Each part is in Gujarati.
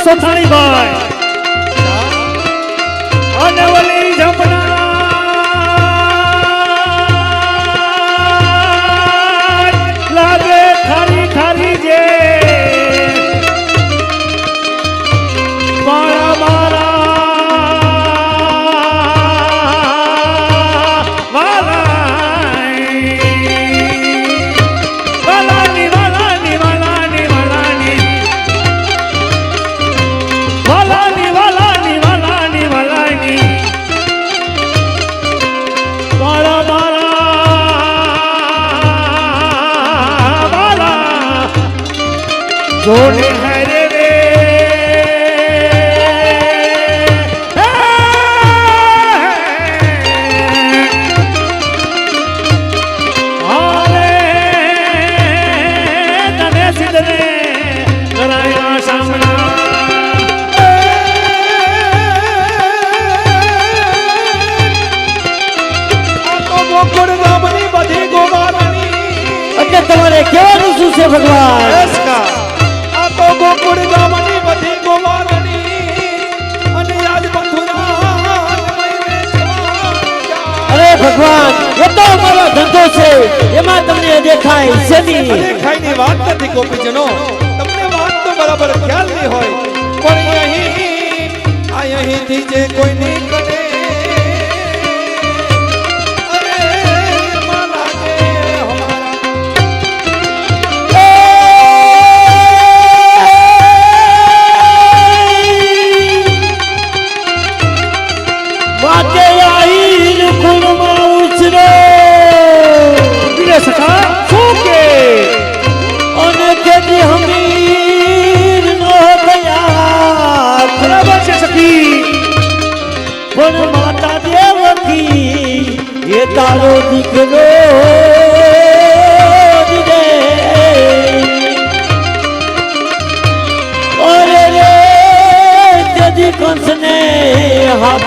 સોથાણી ભાઈ ભગવાન. આ તો ગોકુળ ગામની બધી ગોવાળણી અને આજ બંધુરાત અરે ભગવાન એ તો અમારો ધંધો છે. એમાં તમને દેખાય શેની? ખાઈની વાત નથી ગોપીજનો. તમને વાત તો બરાબર ખ્યાલ નહીં હોય પણ અહીં અહીંથી જે કોઈ નીકળે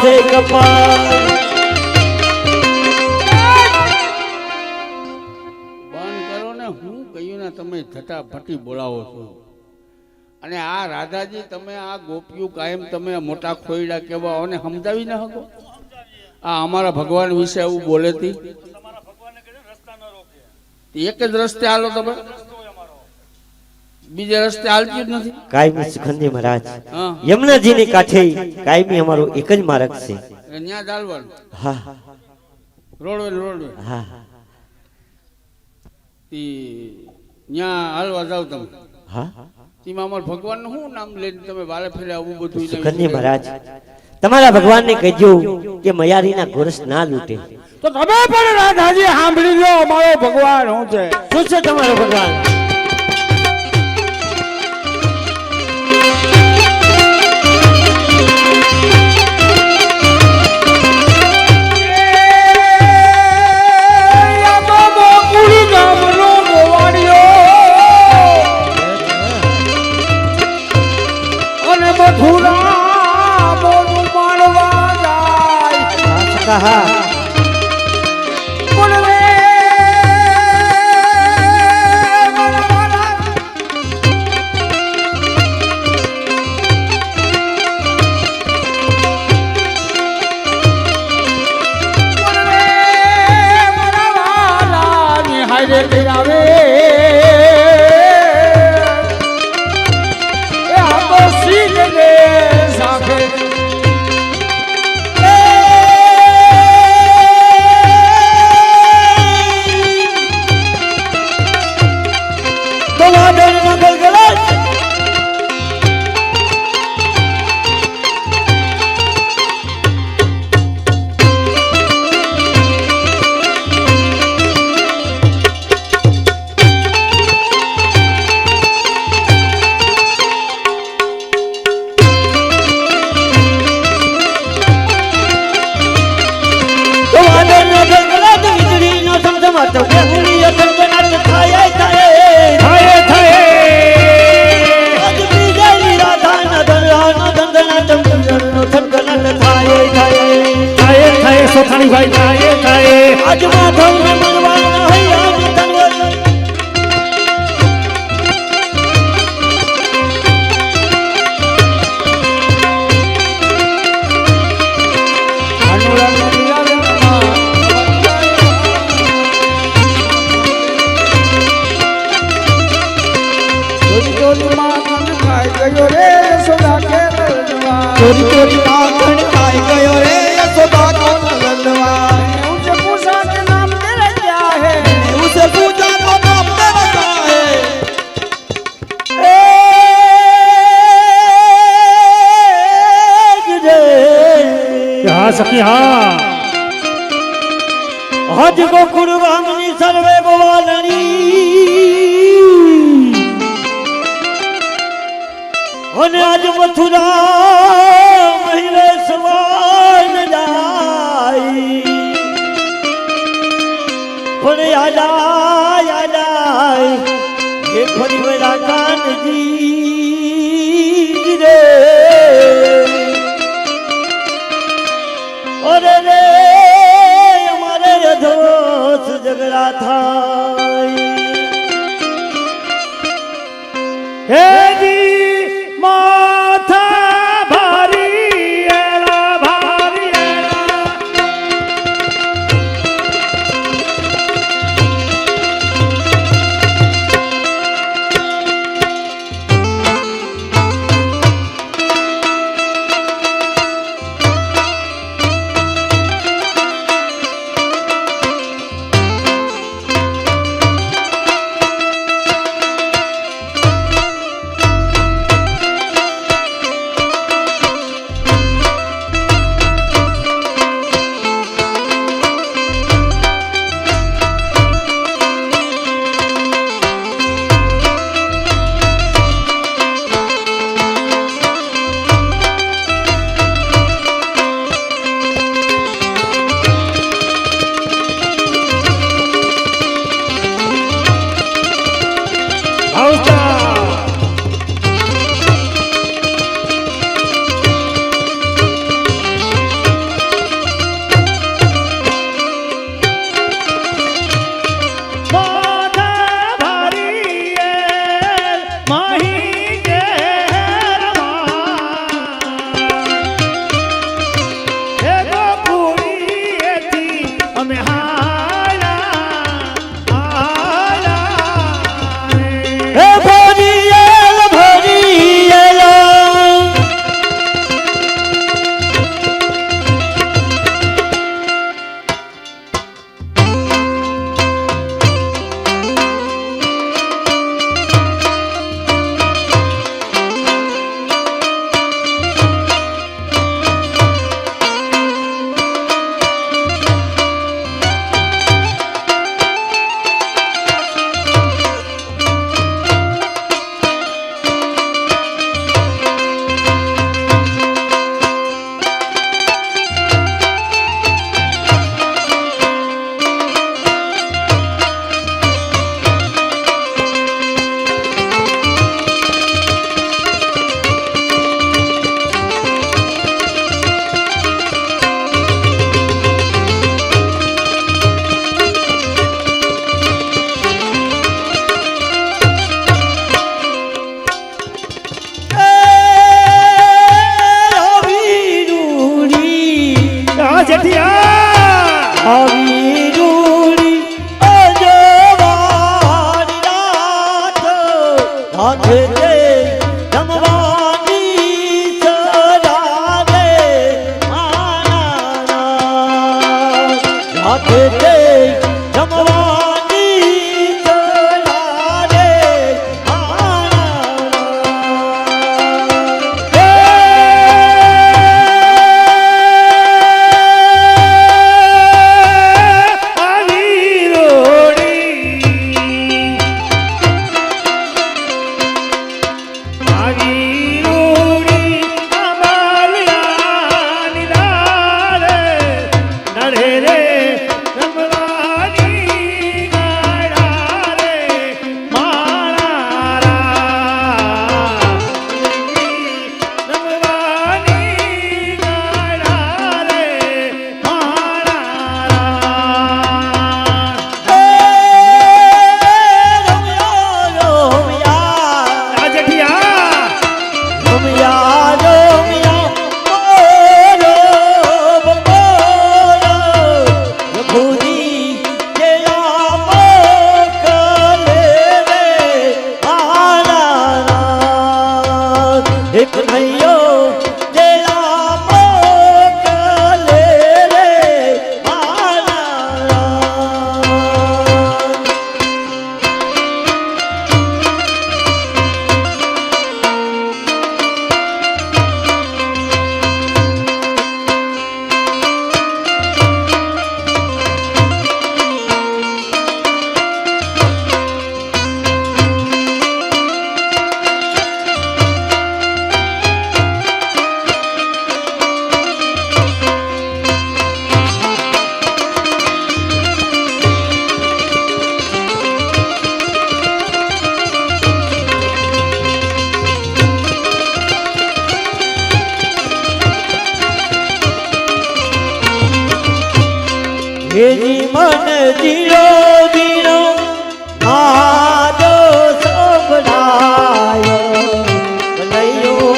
હાથે કપાય બંધ કરો ને, હું કહ્યું ને, તમે ફટાફટી બોલાવો છો. અને આ રાધાજી, તમે આ ગોપીઓ કાયમ તમે મોટા ખોયડા કેવા અને સમજાવી ન શકો? આ અમારા ભગવાન વિશે એવું બોલેતી એક જ રસ્તે હાલો તમે. બીજે રસ્તે હાલતી જ નથી. કાયમી સુખંદી મહારાજ. હા. યમુનાજીની કાંઠે કાયમી અમારો એક જ માર્ગ છે. ત્યાં ચાલવાનું હા. Roadway roadway. હા. તી ત્યાં હાલવા જાવ તમે. હા. તેમાં અમારા ભગવાનનું શું નામ લઈને તમે વાલે ફેરે આવું બધું સુખંદી મહારાજ તમારા ભગવાનને કહેજો કે મયારીના ગોરસ ના લૂટે. તો તમે પણ રાધાજી સાંભળી લો અમારો ભગવાન શું છે? શું છે તમારો ભગવાન? thank you. રે ફેરાવે રાજમાં હજ ગોકુળ વામની સર્વે ગોવાલણી અને આજ મથુરા મહિલે સવાન જાય. પણ યાદાય યાદાય હે ફરી વરા કાનજી. ઝઘડા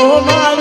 Oh my.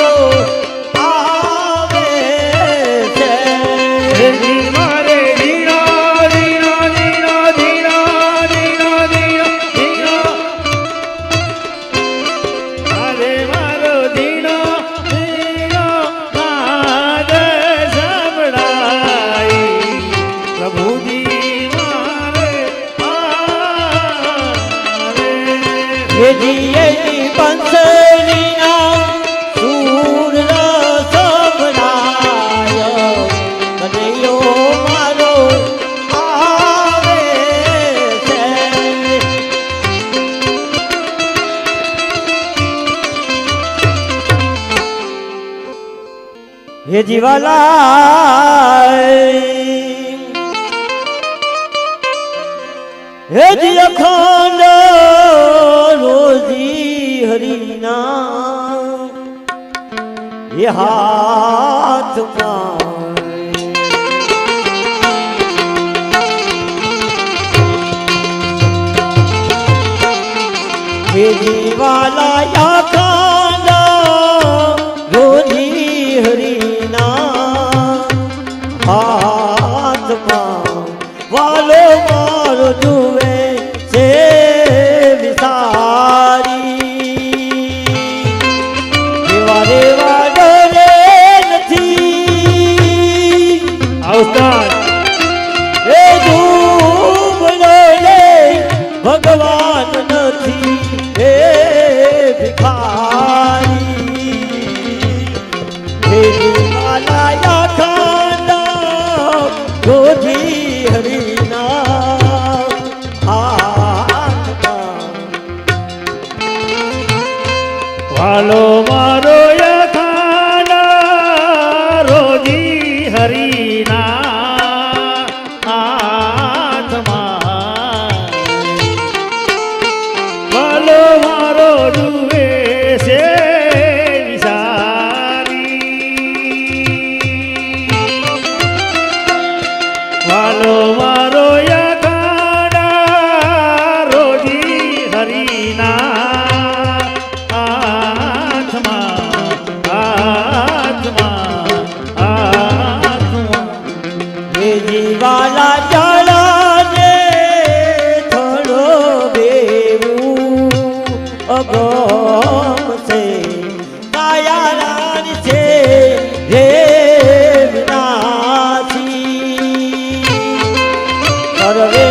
હે જીવાલા હે જી અખંડ રોજી હરિના હે હાથ હે જીવાલા Hare